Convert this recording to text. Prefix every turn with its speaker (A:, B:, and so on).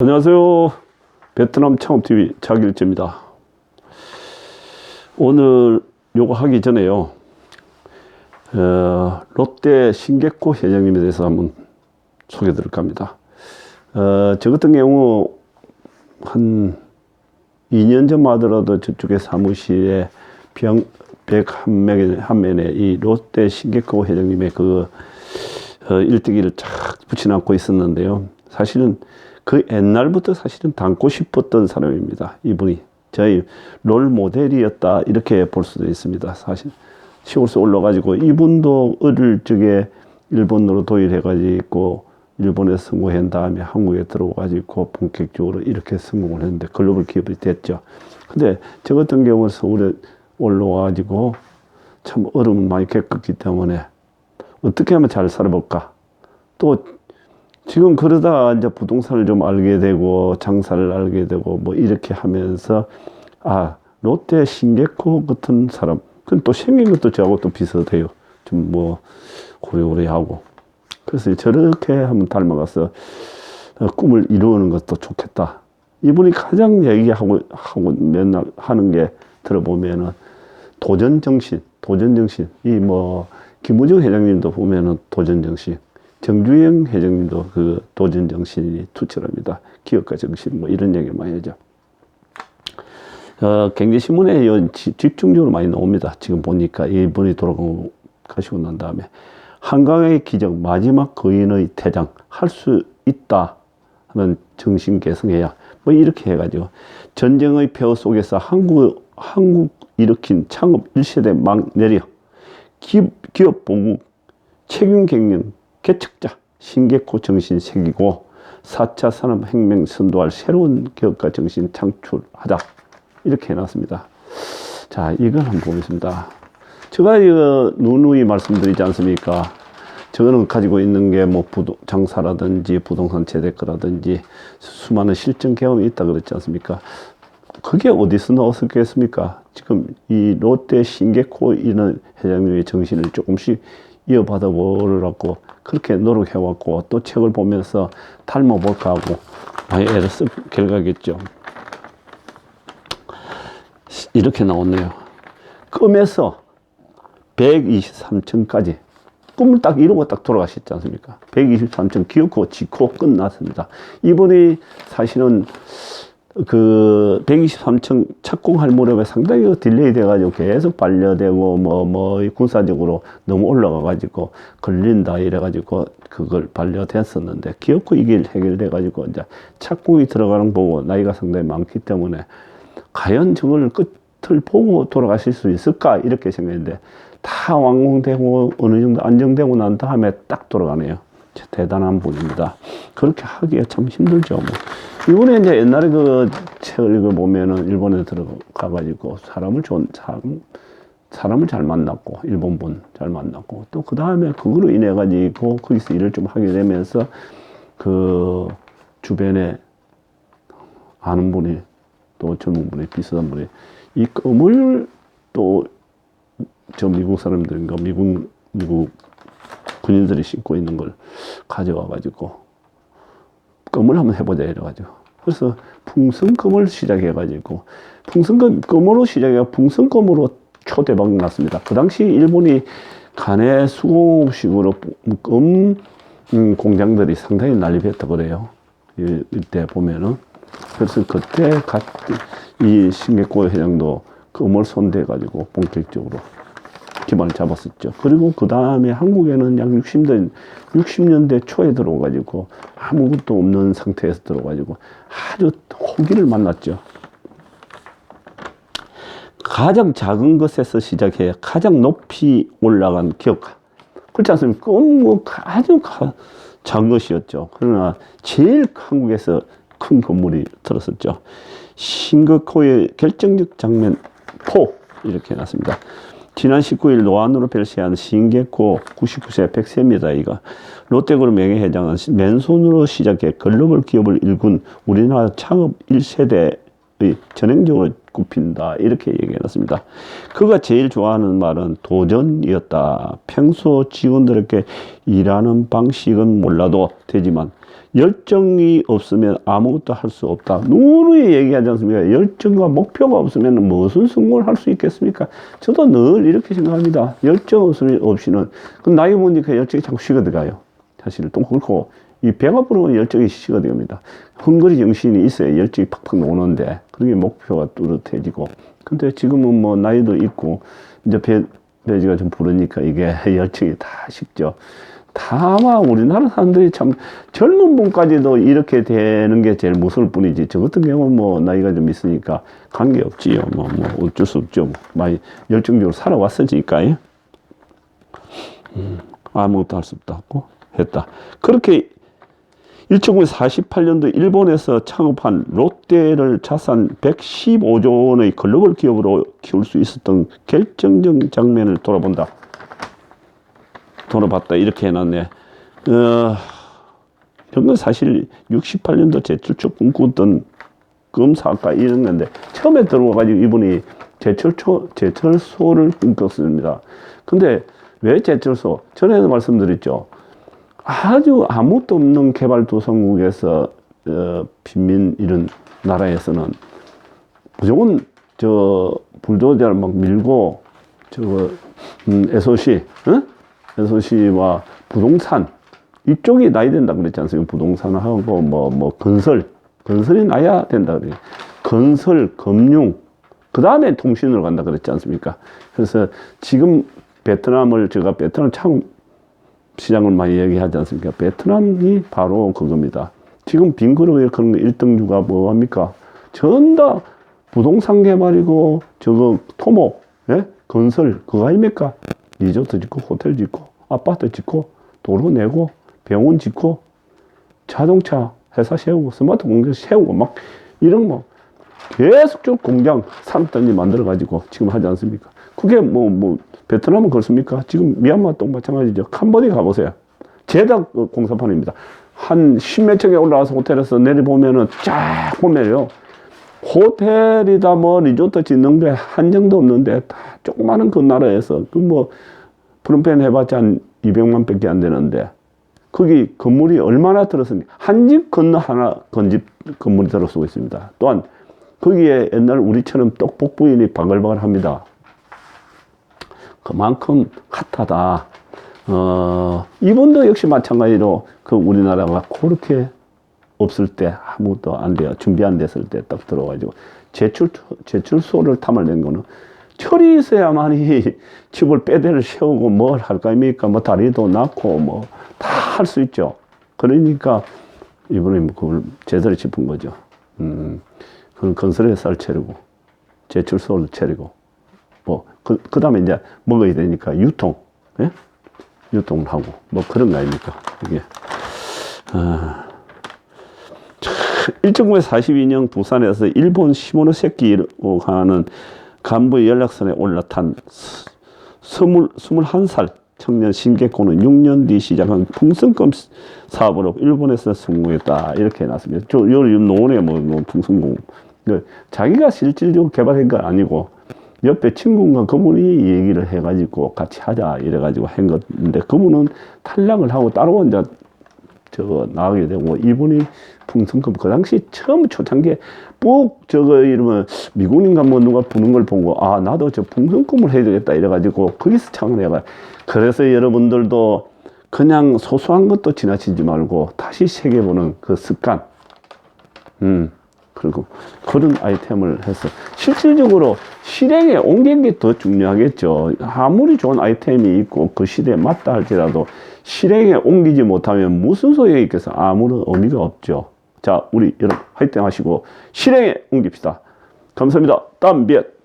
A: 안녕하세요. 베트남 창업TV 자길재입니다. 오늘 요거 하기 전에요. 어, 롯데 신개코 회장님에 대해서 한번 소개 드릴까 합니다. 어, 저 같은 경우 한 2년 전만 하더라도 저쪽에 사무실에 병, 101명의 한 면에 이 롯데 신개코 회장님의 그 어, 일대기를 쫙 붙여놨고 있었는데요. 사실은 그 옛날부터 사실은 닮고 싶었던 사람입니다. 이분이 저희 롤 모델이었다 이렇게 볼 수도 있습니다. 사실 시골서 올라가지고 이분도 어릴 적에 일본으로 도일해가지고 일본에서 성공한 다음에 한국에 들어와가지고 본격적으로 이렇게 성공을 했는데 글로벌 기업이 됐죠. 근데 저 같은 경우는 서울에 올라와가지고 참 어려움을 많이 겪었기 때문에 어떻게 하면 잘 살아볼까? 또 지금 그러다 이제 부동산을 좀 알게 되고 장사를 알게 되고 뭐 이렇게 하면서 아 롯데 신개코 같은 사람 그건 또 생긴 것도 저하고 또 비슷해요. 좀 뭐 고래고래하고 그래서 저렇게 한번 닮아가서 어, 꿈을 이루는 것도 좋겠다. 이분이 가장 얘기하고 하고 맨날 하는 게 들어보면은 도전 정신, 도전 정신. 이 뭐 김우정 회장님도 보면은 도전 정신. 정주영 회장님도 그 도전 정신이 투철합니다. 기업가 정신 뭐 이런 얘기 많이 하죠. 어, 경제신문에 집중적으로 많이 나옵니다. 지금 보니까 이분이 돌아가시고 난 다음에 한강의 기적 마지막 거인의 퇴장 할 수 있다 하는 정신 개성해야 뭐 이렇게 해가지고 전쟁의 폐허 속에서 한국 한국 일으킨 창업 1세대 막 내려 기업, 기업 보국 책임 경영 개척자 신개코 정신 새기고 4차 산업혁명 선도할 새로운 기업가 정신 창출하자 이렇게 해놨습니다. 자 이걸 한번 보겠습니다. 제가 이거 누누이 말씀드리지 않습니까? 저거는 가지고 있는 게 뭐 부동 장사라든지 부동산 재테크라든지 수많은 실전 경험이 있다 그랬지 않습니까? 그게 어디서 나왔었겠습니까? 지금 이 롯데 신개코 이런 회장님의 정신을 조금씩 이어받아 보려고 그렇게 노력해 왔고 또 책을 보면서 닮아 볼까 하고 많이 애를 쓴 결과겠죠. 이렇게 나왔네요. 꿈에서 123층까지 꿈을 딱 이루고 딱 돌아가셨지 않습니까? 123층 기어코 지코 끝났습니다. 이분이 사실은 그 123층 착공할 무렵에 상당히 그 딜레이 돼가지고 계속 반려되고 뭐, 뭐, 군사적으로 너무 올라가가지고 걸린다 이래가지고 그걸 반려됐었는데 기어코 이게 해결돼가지고 이제 착공이 들어가는 거 보고 나이가 상당히 많기 때문에 과연 저걸 끝을 보고 돌아가실 수 있을까 이렇게 생각했는데 다 완공되고 어느 정도 안정되고 난 다음에 딱 돌아가네요. 대단한 분입니다. 그렇게 하기가 참 힘들죠. 뭐. 이번에 이제 옛날에 그 책을 읽어 보면은 일본에 들어가 가지고 사람을 좋은, 사람, 사람을 잘 만났고, 일본 분 잘 만났고, 또 그 다음에 그거로 인해 가지고 거기서 일을 좀 하게 되면서 그 주변에 아는 분이 또 젊은 분이 비슷한 분이 이 껌을 또 저 미국 사람들인가 미국 미국 군인들이 신고 있는 걸 가져와 가지고 껌을 한번 해보자 이래가지고 그래서 풍선껌을 시작해가지고 풍선껌 껌으로 시작해 풍선껌으로 초대박 났습니다. 그 당시 일본이 간의 수공식으로 껌 음, 공장들이 상당히 난립했다 그래요. 이- 이때 보면은 그래서 그때 갓, 이 신개코 회장도 껌을 손대 가지고 본격적으로 기반을 잡았었죠. 그리고 그 다음에 한국에는 약 60년, 60년대 초에 들어와가지고 아무것도 없는 상태에서 들어와가지고 아주 호기를 만났죠. 가장 작은 것에서 시작해 가장 높이 올라간 기업가. 그렇지 않습니까? 뭐 아주 가- 작은 것이었죠. 그러나 제일 한국에서 큰 건물이 들었었죠. 싱거코의 결정적 장면 포 이렇게 해놨습니다. 지난 19일 노안으로 별세한 신개코 99세 100세입니다. 이가 롯데그룹 명예회장은 맨손으로 시작해 글로벌 기업을 일군 우리나라 창업 1세대의 전행적으로 굽힌다 이렇게 얘기해놨습니다. 그가 제일 좋아하는 말은 도전이었다. 평소 직원들에게 일하는 방식은 몰라도 되지만 열정이 없으면 아무것도 할 수 없다. 누누이 얘기하지 않습니까? 열정과 목표가 없으면 무슨 성공을 할 수 있겠습니까? 저도 늘 이렇게 생각합니다. 열정 없으면 없이는 그 나이 먹으니까 열정이 자꾸 식어들어가요. 사실 또 그렇고 이 배가 부르면 열정이 식어듭니다. 헝거리 정신이 있어야 열정이 팍팍 노는데 그게 목표가 뚜렷해지고 근데 지금은 뭐 나이도 있고 이제 배 배지가 좀 부르니까 이게 열정이 다 식죠. 다만 우리나라 사람들이 참 젊은 분까지도 이렇게 되는 게 제일 무서울 뿐이지 저 같은 경우는 뭐 나이가 좀 있으니까 관계 없지요 뭐, 뭐 어쩔 수 없죠 뭐. 많이 열정적으로 살아왔으니까요 음, 아무것도 할 수 없다고 했다 그렇게 1948년도 일본에서 창업한 롯데를 자산 115조 원의 글로벌 기업으로 키울 수 있었던 결정적 장면을 돌아본다. 돌아봤다 이렇게 해놨네. 어, 이건 사실 68년도 제출처 꿈꾸던 검사학과 이런 건데 처음에 들어와가지고 이분이 제철초 제철소를 꿈꿨습니다. 근데 왜 제철소? 전에도 말씀드렸죠. 아주 아무것도 없는 개발도상국에서 어, 빈민 이런 나라에서는 무조건 저 불도저를 막 밀고 저거 음, SOC, 응? SOC와 부동산 이쪽이 나야 된다 그랬지 않습니까? 부동산하고 뭐뭐 건설 건설이 나야 된다 그래. 건설, 금융 그 다음에 통신으로 간다 그랬지 않습니까? 그래서 지금 베트남을 제가 베트남 참 시장을 많이 얘기하지 않습니까? 베트남이 바로 그겁니다. 지금 빈 그룹에 그런 거 1등주가 뭐 합니까? 전 다 부동산 개발이고 저거 토목, 예? 건설 그거 아닙니까? 리조트 짓고 호텔 짓고 아파트 짓고 도로 내고 병원 짓고 자동차 회사 세우고 스마트 공장 세우고 막 이런 뭐 계속적으로 공장 산업단지 만들어 가지고 지금 하지 않습니까? 그게 뭐뭐 베트남은 그렇습니까? 지금 미얀마 또 마찬가지죠. 캄보디 가보세요. 제작 공사판입니다. 한 십몇 층에 올라와서 호텔에서 내려보면은 쫙 보면요. 호텔이다 뭐 리조트 짓는 게 한정도 없는데 다 조그마한 그 나라에서 그 뭐 프롬펜 해봤자 한 200만 밖에 안 되는데 거기 건물이 얼마나 들었습니까? 한 집 건너 하나 건집 건물이 들어서고 있습니다. 또한 거기에 옛날 우리처럼 떡볶 부인이 바글바글 합니다. 그만큼 핫하다. 어, 이분도 역시 마찬가지로 그 우리나라가 그렇게 없을 때 아무것도 안 돼요. 준비 안 됐을 때 딱 들어가지고 제출, 제출소를 탐을 낸 거는 철이 있어야만이 집을 빼대를 세우고 뭘할거 아닙니까? 뭐 다리도 낳고 뭐 다 할 수 있죠. 그러니까 이분이 그걸 제대로 짚은 거죠. 음, 그건 건설회사를 차리고 제출소를 차리고 뭐, 그, 그 다음에 이제 먹어야 되니까 유통, 예? 유통을 하고, 뭐 그런 거 아닙니까? 이게. 아, 1942년 부산에서 일본 시모노세키로 가는 간부의 연락선에 올라탄 스물, 21살 청년 신개코는 6년 뒤 시작한 풍선껌 사업으로 일본에서 성공했다. 이렇게 해놨습니다. 저, 요, 요 노원에 뭐, 뭐 풍선공. 그 자기가 실질적으로 개발한 건 아니고, 옆에 친구가 그분이 얘기를 해가지고 같이 하자 이래가지고 한 건데 그분은 탈락을 하고 따로 이제 저거 나가게 되고 이분이 풍선급 그 당시 처음 초창기에 꼭 저거 이러면 미군인가 뭐 누가 부는 걸 보고 아 나도 저 풍선급을 해야 되겠다 이래가지고 거기서 창을 그래서 여러분들도 그냥 소소한 것도 지나치지 말고 다시 새겨보는 그 습관 음 그리고 그런 아이템을 해서 실질적으로 실행에 옮긴 게 더 중요하겠죠. 아무리 좋은 아이템이 있고 그 시대에 맞다 할지라도 실행에 옮기지 못하면 무슨 소용이 있겠어? 아무런 의미가 없죠. 자, 우리 여러분 화이팅 하시고 실행에 옮깁시다. 감사합니다. 다음 biệt.